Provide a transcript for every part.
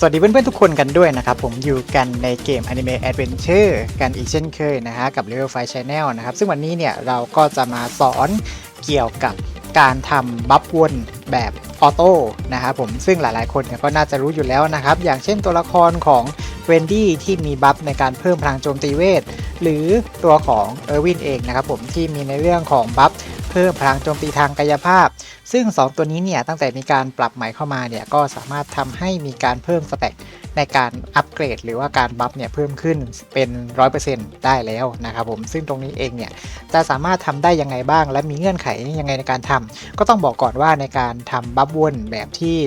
สวัสดีเพื่อนๆทุกคนกันด้วยนะครับ ผมอยู่กันในเกม Anime Adventure กันอีกเช่นเคยนะฮะกับ Level 5 Channel นะครับ ซึ่งวันนี้เนี่ยเราก็จะมาสอนเกี่ยวกับการทำบัฟวนแบบออโต้นะครับผมซึ่งหลายๆคนเนี่ยก็น่าจะรู้อยู่แล้วนะครับ อย่างเช่นตัวละครของเวนดี้ที่มีบัฟในการเพิ่มพลังโจมตีเวท หรือตัวของเออร์วินเองนะครับผมที่มีในเรื่องของบัฟ พิ่มพลังโจมตีทางกายภาพ ซึ่ง 2 ตัวนี้เนี่ยตั้งแต่มีการปรับใหม่เข้ามาเนี่ยก็สามารถทำให้มีการเพิ่มสเต็ก ในการอัปเกรดหรือว่าการบัฟเนี่ยเพิ่มขึ้นเป็น 100%ได้แล้วนะครับผมซึ่งตรงนี้เองเนี่ยจะสามารถทำได้ยังไงบ้าง และมีเงื่อนไขยังไงในการทำก็ต้องบอกก่อนว่าในการทำบัฟวนแบบที่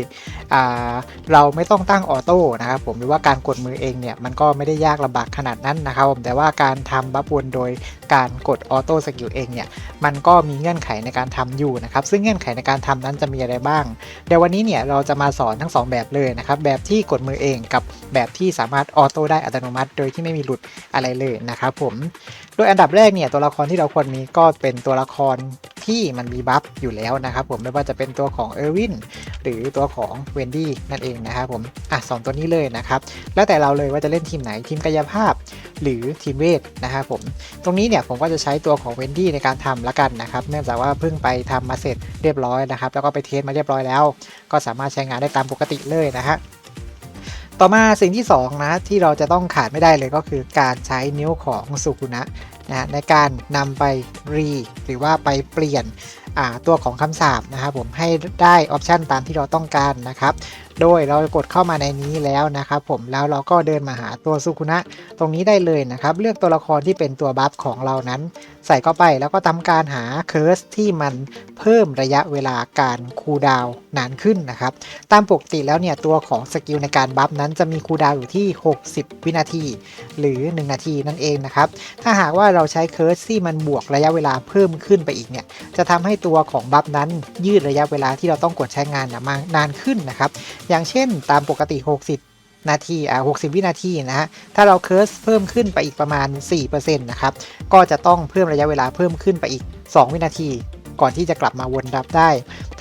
เราไม่ต้องตั้งออโต้นะครับผมหรือว่าการกดมือเองเนี่ยมันก็ไม่ได้ยากลำบากขนาดนั้นนะครับผมแต่ว่าการทำบัฟวนโดยการกดออโต้สกิลเองเนี่ยมันก็มีเงื่อนไขในการทำอยู่นะครับซึ่งเงื่อนไขในการทำนั้นจะมีอะไรบ้างเดี๋ยววันนี้เนี่ยเราจะมาสอนทั้ง 2 แบบเลยนะครับแบบที่กดมือเองกับแบบที่สามารถออโต้ได้อัตโนมัติ โดยที่ไม่มีหลุดอะไรเลยนะครับผม โดยอันดับแรกเนี่ยตัวละครที่เราควรมีก็เป็นตัวละครที่มันมีบัฟอยู่แล้วนะครับผมไม่ว่าจะเป็นตัวของเออร์วินหรือตัวของเวนดี้นั่นเองนะครับผมอะสองตัวนี้เลยนะครับ แล้วแต่เราเลยว่าจะเล่นทีมไหนทีมกายภาพ หรือทีมเวทนะครับผมตรงนี้เนี่ยผมก็จะใช้ตัวของเวนดี้ในการทำละกันนะครับ เนื่องจากว่าเพิ่งไปทำมาเสร็จเรียบร้อยนะครับ แล้วก็ไปเทสมาเรียบร้อยแล้ว ก็สามารถใช้งานได้ตามปกติเลยนะฮะ ต่อมาสิ่งที่ 2 นะ ที่เราจะต้องขาดไม่ได้เลยก็คือการใช้นิ้วของสุกุนะนะในการนำไปรีหรือว่าไปเปลี่ยน ตัวของคำสาปนะครับผมให้ได้ออปชันตามที่เราต้องการนะครับโดยเรากดเข้ามาในนี้แล้วนะครับผมแล้วเราก็เดินมาหาตัวสุกุนะตรงนี้ได้เลยนะครับ เลือกตัวละครที่เป็นตัวบัฟของเรานั้น ใส่เข้าไปแล้วก็ทำการหาเคิร์สที่มันเพิ่มระยะเวลาการคูลดาวนานขึ้นนะครับ ตามปกติแล้วเนี่ยตัวของสกิลในการบัฟนั้นจะมีคูลดาวอยู่ที่ 60 วินาที หรือ 1 นาทีนั่นเองนะครับ ถ้าหากว่าเราใช้เคิร์สที่มันบวกระยะเวลาเพิ่มขึ้นไปอีกเนี่ย จะทำให้ตัวของบัฟนั้นยืดระยะเวลาที่เราต้องกดใช้งานมานานขึ้นนะครับ อย่างเช่นตามปกติ 60นาที อ่า60 วินาทีนะฮะ ถ้าเราเคิร์สเพิ่มขึ้นไปอีกประมาณ 4%นะครับ ก็จะต้องเพิ่มระยะเวลาเพิ่มขึ้นไปอีก 2 วินาที ก่อนที่จะกลับมาวนดับได้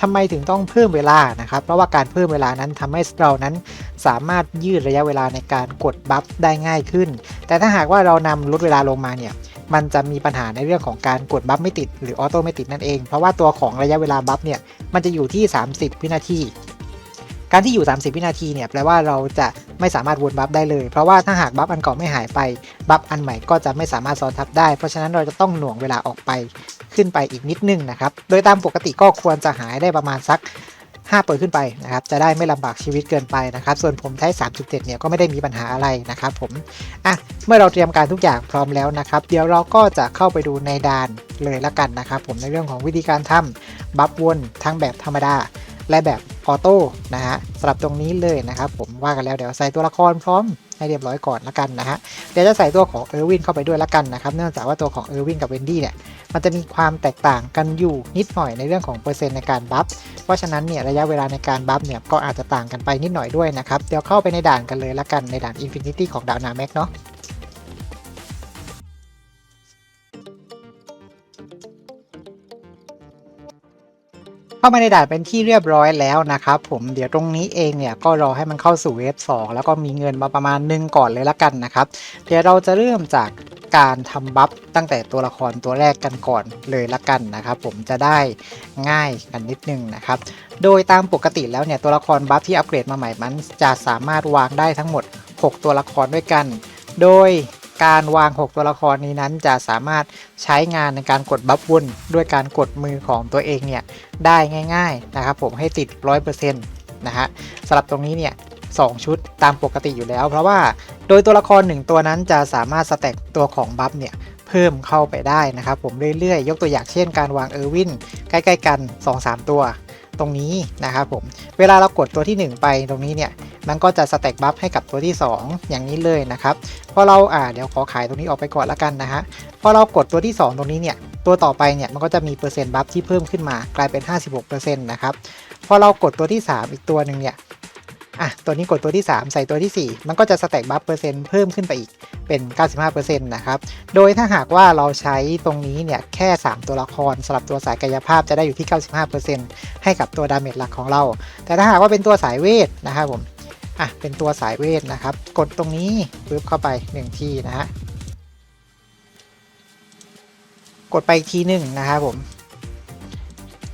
ทำไมถึงต้องเพิ่มเวลานะครับ เพราะว่าการเพิ่มเวลานั้นทำให้เรานั้นสามารถยืดระยะเวลาในการกดบัฟได้ง่ายขึ้น แต่ถ้าหากว่าเรานำลดเวลาลงมาเนี่ยมันจะมีปัญหาในเรื่องของการกดบัฟไม่ติดหรือออโต้ไม่ติดนั่นเอง เพราะว่าตัวของระยะเวลาบัฟเนี่ยมันจะอยู่ที่ 30 วินาที การที่อยู่ 30 วินาทีเนี่ยแปลว่าเราจะไม่สามารถวนบัฟได้เลย เพราะว่าถ้าหากบัฟอันเก่าไม่หายไปบัฟอันใหม่ก็จะไม่สามารถซ้อนทับได้ เพราะฉะนั้นเราจะต้องหน่วงเวลาออกไปขึ้นไปอีกนิดนึงนะครับ โดยตามปกติก็ควรจะหายได้ประมาณสัก5เปิดขึ้นไปนะครับจะได้ไม่ลำบากชีวิตเกินไปนะครับ ส่วนผมใช้ 3.7 เนี่ยก็ไม่ได้มีปัญหาอะไรนะครับผมอะเมื่อเราเตรียมการทุกอย่างพร้อมแล้วนะครับ เดี๋ยวเราก็จะเข้าไปดูในด่านเลยละกันนะครับ ผมในเรื่องของวิธีการทำบัฟวนทั้งแบบธรรมดาและแบบ ออโต้นะฮะสำหรับตรงนี้เลยนะครับผมว่ากันแล้วเดี๋ยวใส่ตัวละครพร้อมให้เรียบร้อยก่อนละกันนะฮะเดี๋ยวจะใส่ตัวของเออร์วินเข้าไปด้วยละกันนะครับเนื่องจากว่าตัวของเออร์วินกับเวนดี้เนี่ยมันจะมีความแตกต่างกันอยู่นิดหน่อยในเรื่องของเปอร์เซ็นต์ในการบัฟเพราะฉะนั้นเนี่ยระยะเวลาในการบัฟเนี่ยก็อาจจะต่างกันไปนิดหน่อยด้วยนะครับเดี๋ยวเข้าไปในด่านกันเลยละกันในด่าน Infinity ของดาวนาแม็กเนาะ เข้ามาในด่านเป็นที่เรียบร้อยแล้วนะครับผมเดี๋ยวตรงนี้เองเนี่ยก็รอให้มันเข้าสู่เวฟ2แล้วก็มีเงินมาประมาณหนึงก่อนเลยละกันนะครับ เดี๋ยวเราจะเริ่มจากการทำบัฟตั้งแต่ตัวละครตัวแรกกันก่อนเลยละกันนะครับ ผมจะได้ง่ายกันนิดนึงนะครับ โดยตามปกติแล้วเนี่ยตัวละครบัฟที่อัปเกรดมาใหม่มันจะสามารถวางได้ทั้งหมด 6 ตัวละครด้วยกัน โดย การวาง 6 ตัวละครนี้นั้นจะสามารถใช้งานในการกดบัฟวุ่นด้วยการกดมือของตัวเองเนี่ยได้ง่ายๆนะครับผมให้ติด 100%นะฮะสำหรับตรงนี้เนี่ยสองชุดตามปกติอยู่แล้ว เพราะว่าโดยตัวละคร 1 ตัวนั้นจะสามารถสแต็กตัวของบัฟเนี่ยเพิ่มเข้าไปได้นะครับผมเรื่อยๆ ยกตัวอย่างเช่นการวางเออร์วินใกล้ๆกัน 2-3 ตัวตรงนี้นะครับผมเวลาเรากดตัวที่ 1 ไปตรงนี้เนี่ย มันก็จะสแต็กบัฟให้กับตัวที่ 2 อย่างนี้เลยนะครับพอเราอ่าเดี๋ยวขอขายตรงนี้ออกไปก่อนละกันนะฮะพอเรากดตัวที่ 2 ตรงนี้เนี่ยตัวต่อไปเนี่ยมันก็จะมีเปอร์เซ็นต์บัฟที่เพิ่มขึ้นมากลายเป็น 56%นะครับพอเรากดตัวที่ 3 อีกตัวหนึ่งเนี่ยอะตัวนี้กดตัวที่ 3 ใส่ตัวที่ 4 มันก็จะสแต็กบัฟเปอร์เซ็นต์เพิ่มขึ้นไปอีกเป็น 95%นะครับ โดยถ้าหากว่าเราใช้ตรงนี้เนี่ยแค่ 3 ตัวละครสำหรับตัวสายกายภาพจะได้อยู่ที่ 95%ให้กับตัวดาเมจหลักของเรา แต่ถ้าหากว่าเป็นตัวสายเวทนะครับผม อะเป็นตัวสายเวทนะครับ กดตรงนี้ปึ๊บเข้าไปหนึ่งทีนะฮะกดไปอีกทีหนึ่งนะครับผม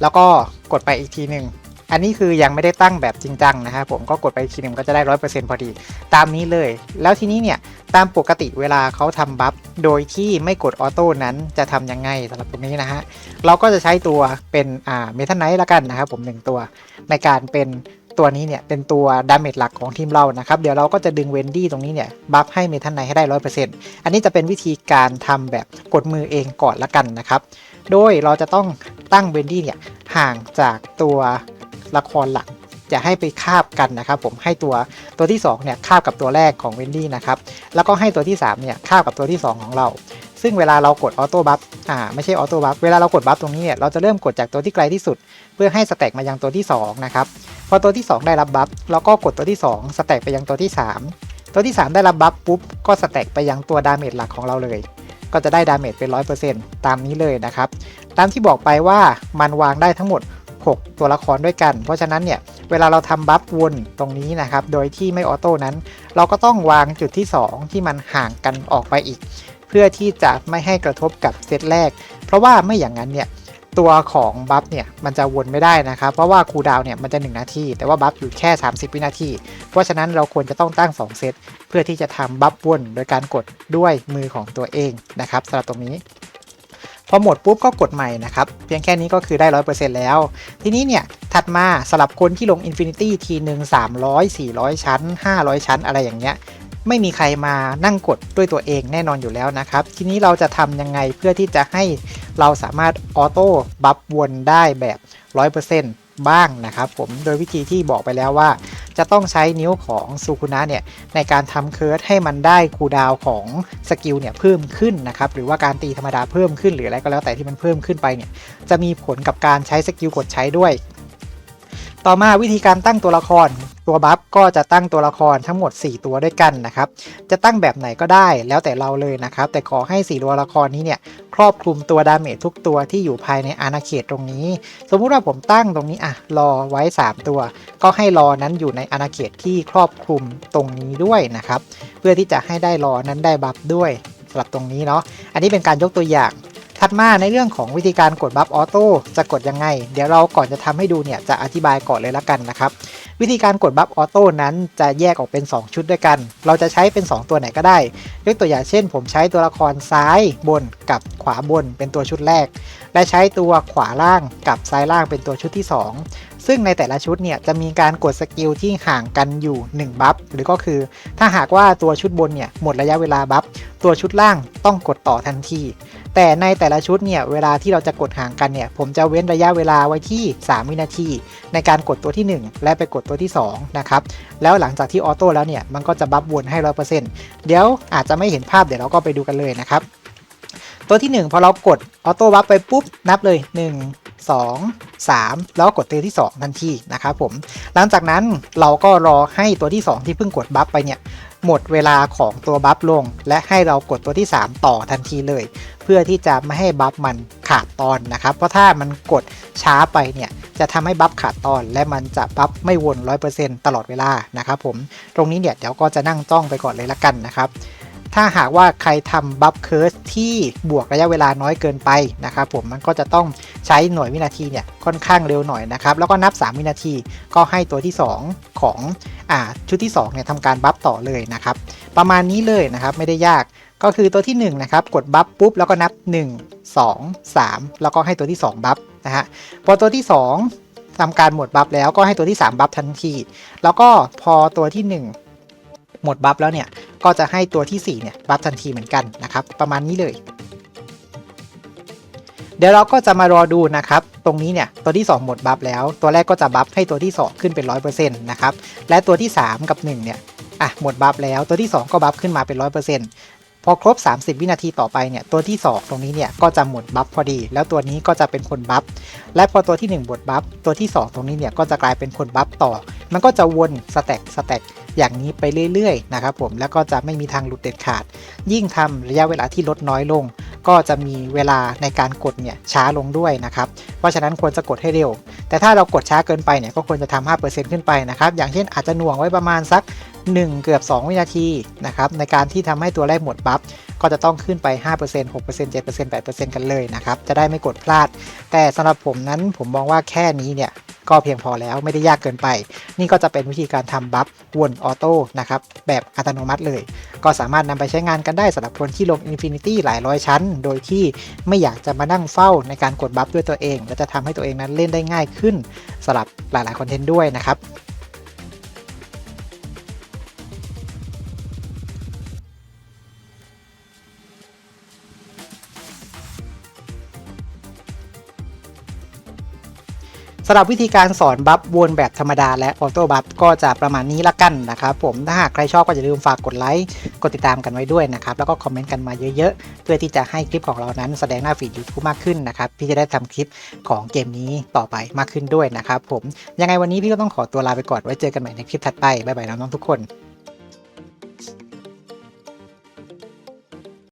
แล้วก็กดไปอีกทีหนึ่งอันนี้คือยังไม่ได้ตั้งแบบจริงจังนะครับผมก็กดไปทีหนึ่งก็จะได้ร้อยเปอร์เซ็นต์พอดี ตามนี้เลย แล้วทีนี้เนี่ยตามปกติเวลาเขาทำบัฟโดยที่ไม่กดออโต้นั้นจะทำยังไงสำหรับตรงนี้นะฮะเราก็จะใช้ตัวเป็นอ่าเมทัลไนท์ละกันนะครับผมหนึ่งตัวในการเป็น ตัวนี้เนี่ยเป็นตัวดาเมจหลักของทีมเรานะครับ เดี๋ยวเราก็จะดึงเวนดี้ตรงนี้เนี่ยบัฟให้เมทัลไนให้ได้ร้อยเปอร์เซ็นต์อันนี้จะเป็นวิธีการทำแบบกดมือเองก่อนละกันนะครับ โดยเราจะต้องตั้งเวนดี้เนี่ยห่างจากตัวละครหลักอย่าให้ไปคาบกันนะครับผมให้ตัวตัวที่2เนี่ยคาบกับตัวแรกของเวนดี้นะครับแล้วก็ให้ตัวที่3เนี่ยคาบกับตัวที่ 2 ของเรา ซึ่งเวลาเรากดออโต้บัฟอ่าไม่ใช่ออโต้บัฟเวลาเรากดบัฟตรงนี้เนี่ยเราจะเริ่มกดจากตัวที่ไกลที่สุด เพื่อให้สแต็กมายังตัวที่ 2 นะครับ พอตัวที่ 2 ได้รับบัฟเราก็กดตัวที่ 2 สแต็กไปยังตัวที่ 3 ตัวที่ 3 ได้รับบัฟปุ๊บก็สแต็กไปยังตัวดาเมจหลักของเราเลย ก็จะได้ดาเมจเป็น100%ตามนี้เลยนะครับตามที่บอกไปว่ามันวางได้ทั้งหมด 6 ตัวละครด้วยกัน เพราะฉะนั้นเนี่ยเวลาเราทำบัฟวนตรงนี้นะครับ โดยที่ไม่ออโต้นั้น เราก็ต้องวางจุดที่ 2 ที่มันห่างกันออกไปอีก พื่อที่จะไม่ให้กระทบกับเซตแรก เพราะว่าไม่อย่างนั้นเนี่ยตัวของบัฟเนี่ยมันจะวนไม่ได้นะครับ เพราะว่าคูดาวเนี่ยมันจะ 1 นาที แต่ว่าบัฟอยู่แค่ 30 วินาที เพราะฉะนั้นเราควรจะต้องตั้ง 2 เซต เพื่อที่จะทำบัฟวนโดยการกดด้วยมือของตัวเองนะครับสำหรับตรงนี้ พอหมดปุ๊บก็กดใหม่นะครับ เพียงแค่นี้ก็คือได้ 100%แล้ว ทีนี้เนี่ย ถัดมาสำหรับคนที่ลง Infinity ทีหนึ่ง300 400 ชั้น 500 ชั้นอะไรอย่างเงี้ย ไม่มีใครมานั่งกดด้วยตัวเองแน่นอนอยู่แล้วนะครับ ทีนี้เราจะทำยังไงเพื่อที่จะให้เราสามารถออโต้บัฟวนได้แบบ 100%บ้างนะครับผมโดยวิธีที่บอกไปแล้วว่า จะต้องใช้นิ้วของซูคุนะเนี่ยในการทำเคิร์ดให้มันได้คูดาวของสกิลเนี่ยเพิ่มขึ้นนะครับหรือว่าการตีธรรมดาเพิ่มขึ้นหรืออะไรก็แล้วแต่ที่มันเพิ่มขึ้นไปเนี่ยจะมีผลกับการใช้สกิลกดใช้ด้วย ต่อมาวิธีการตั้งตัวละคร ตัวบัฟก็จะตั้งตัวละครทั้งหมด 4 ตัวด้วยกันนะครับ จะตั้งแบบไหนก็ได้แล้วแต่เราเลยนะครับ แต่ขอให้ 4 ตัวละครนี้เนี่ยครอบคลุมตัวดาเมจทุกตัวที่อยู่ภายในอาณาเขตตรงนี้ สมมุติว่าผมตั้งตรงนี้อะรอไว้ 3 ตัว ก็ให้รอนั้นอยู่ในอาณาเขตที่ครอบคลุมตรงนี้ด้วยนะครับ เพื่อที่จะให้ได้รอนั้นได้บัฟด้วยสำหรับตรงนี้เนาะ อันนี้เป็นการยกตัวอย่าง ถัดมาในเรื่องของวิธีการกดบัฟออโต้จะกดยังไง เดี๋ยวเราก่อนจะทำให้ดูเนี่ยจะอธิบายก่อนเลยละกันนะครับ วิธีการกดบัฟออโต้นั้นจะแยกออกเป็น 2 ชุดด้วยกัน เราจะใช้เป็น 2 ตัวไหนก็ได้ ยกตัวอย่างเช่น ผมใช้ตัวละครซ้ายบนกับขวาบนเป็นตัวชุดแรก และใช้ตัวขวาล่างกับซ้ายล่างเป็นตัวชุดที่ 2 ซึ่งในแต่ละชุดเนี่ยจะมีการกดสกิลที่ห่างกันอยู่ 1 บัฟหรือก็คือ ถ้าหากว่าตัวชุดบนเนี่ยหมดระยะเวลาบัฟตัวชุดล่างต้องกดต่อทันทีแต่ในแต่ละชุดเนี่ยเวลาที่เราจะกดห่างกันเนี่ยผมจะเว้นระยะเวลาไว้ที่ 3 วินาที ในการกดตัวที่ 1 และไปกดตัวที่2นะครับแล้วหลังจากที่ออโต้แล้วเนี่ยมันก็จะบัฟวนให้ร้อยเปอร์เซ็นต์เดี๋ยวอาจจะไม่เห็นภาพเดี๋ยวเราก็ไปดูกันเลยนะครับตัวที่ 1 พอเรากดออโต้บัฟไปปุ๊บนับเลย 1 2 3 แล้วก็กดตัวที่ 2 ทันทีนะครับผม หลังจากนั้นเราก็รอให้ตัวที่ 2 ที่เพิ่งกดบัฟไปเนี่ย หมดเวลาของตัวบัฟลง และให้เรากดตัวที่ 3 ต่อทันทีเลย เพื่อที่จะไม่ให้บัฟมันขาดตอนนะครับ เพราะถ้ามันกดช้าไปเนี่ยจะทำให้บัฟขาดตอน และมันจะบัฟไม่วน 100%ตลอดเวลานะครับผมตรงนี้เนี่ยเดี๋ยวก็จะนั่งจ้องไปก่อนเลยละกันนะครับ ถ้าหากว่าใครทำบัฟเคิร์สที่บวกระยะเวลาน้อยเกินไปนะครับผมมันก็จะต้องใช้หน่วยวินาทีเนี่ยค่อนข้างเร็วหน่อยนะครับ แล้วก็นับ 3 วินาทีก็ให้ตัวที่ 2 ของอ่าชุดที่2เนี่ยทำการบัฟต่อเลยนะครับ ประมาณนี้เลยนะครับไม่ได้ยากก็คือตัวที่ 1 นะครับ กดบัฟปุ๊บ แล้วก็นับ 1 2 3 แล้วก็ให้ตัวที่ 2 บัฟนะฮะพอตัวที่ 2ทำการหมดบัฟแล้วก็ให้ตัวที่ 3 บัฟทันที แล้วก็พอตัวที่ 1 หมดบัฟแล้วเนี่ย ก็จะให้ตัวที่ 4 เนี่ย บัฟทันทีเหมือนกันนะครับ ประมาณนี้เลย เดี๋ยวเราก็จะมารอดูนะครับ ตรงนี้เนี่ย ตัวที่ 2 หมดบัฟแล้ว ตัวแรกก็จะบัฟให้ตัวที่ 2 ขึ้นเป็น 100%นะครับ และตัวที่ 3 กับ 1 เนี่ย อะ หมดบัฟแล้ว ตัวที่ 2 ก็บัฟขึ้นมาเป็น 100%พอครบ 30 วินาทีต่อไปเนี่ยตัวที่ 2 ตรงนี้เนี่ยก็จะหมดบัฟพอดี แล้วตัวนี้ก็จะเป็นคนบัฟและพอตัวที่1หมดบัฟตัวที่ 2 ตรงนี้เนี่ยก็จะกลายเป็นคนบัฟต่อ มันก็จะวนสแต็กสแต็ก อย่างนี้ไปเรื่อยๆนะครับผมแล้วก็จะไม่มีทางหลุดเด็ดขาด ยิ่งทำระยะเวลาที่ลดน้อยลง ก็จะมีเวลาในการกดเนี่ยช้าลงด้วยนะครับเพราะฉะนั้นควรจะกดให้เร็ว แต่ถ้าเรากดช้าเกินไปเนี่ยก็ควรจะทำ5%ขึ้นไปนะครับอย่างเช่นอาจจะหน่วงไว้ประมาณสัก 1 เกือบ 2 วินาทีนะครับในการที่ทำให้ตัวแรกหมดบัฟก็จะต้องขึ้นไป 5% 6% 7% 8%กันเลยนะครับ จะได้ไม่กดพลาด แต่สำหรับผมนั้นผมมองว่าแค่นี้เนี่ย ก็เพียงพอแล้วไม่ได้ยากเกินไป นี่ก็จะเป็นวิธีการทำบัฟวนออโต้นะครับแบบอัตโนมัติเลย ก็สามารถนำไปใช้งานกันได้สำหรับคนที่ลง Infinity หลายร้อยชั้น โดยที่ไม่อยากจะมานั่งเฝ้าในการกดบัฟด้วยตัวเอง และจะทำให้ตัวเองนั้นเล่นได้ง่ายขึ้นสำหรับหลายๆคอนเทนต์ด้วยนะครับ สำหรับวิธีการสอนบัฟวนแบบธรรมดาและออโต้บัฟก็จะประมาณนี้ละกันนะครับผมถ้าหากใครชอบก็อย่าลืมฝากกดไลค์กดติดตามกันไว้ด้วยนะครับแล้วก็คอมเมนต์กันมาเยอะๆ เพื่อที่จะให้คลิปของเรานั้นแสดงหน้าฟีดยูทูบมากขึ้นนะครับพี่จะได้ทำคลิปของเกมนี้ต่อไปมากขึ้นด้วยนะครับผมยังไงวันนี้พี่ก็ต้องขอตัวลาไปก่อนไว้เจอกันใหม่ในคลิปถัดไปบ๊ายบายน้องๆทุกคน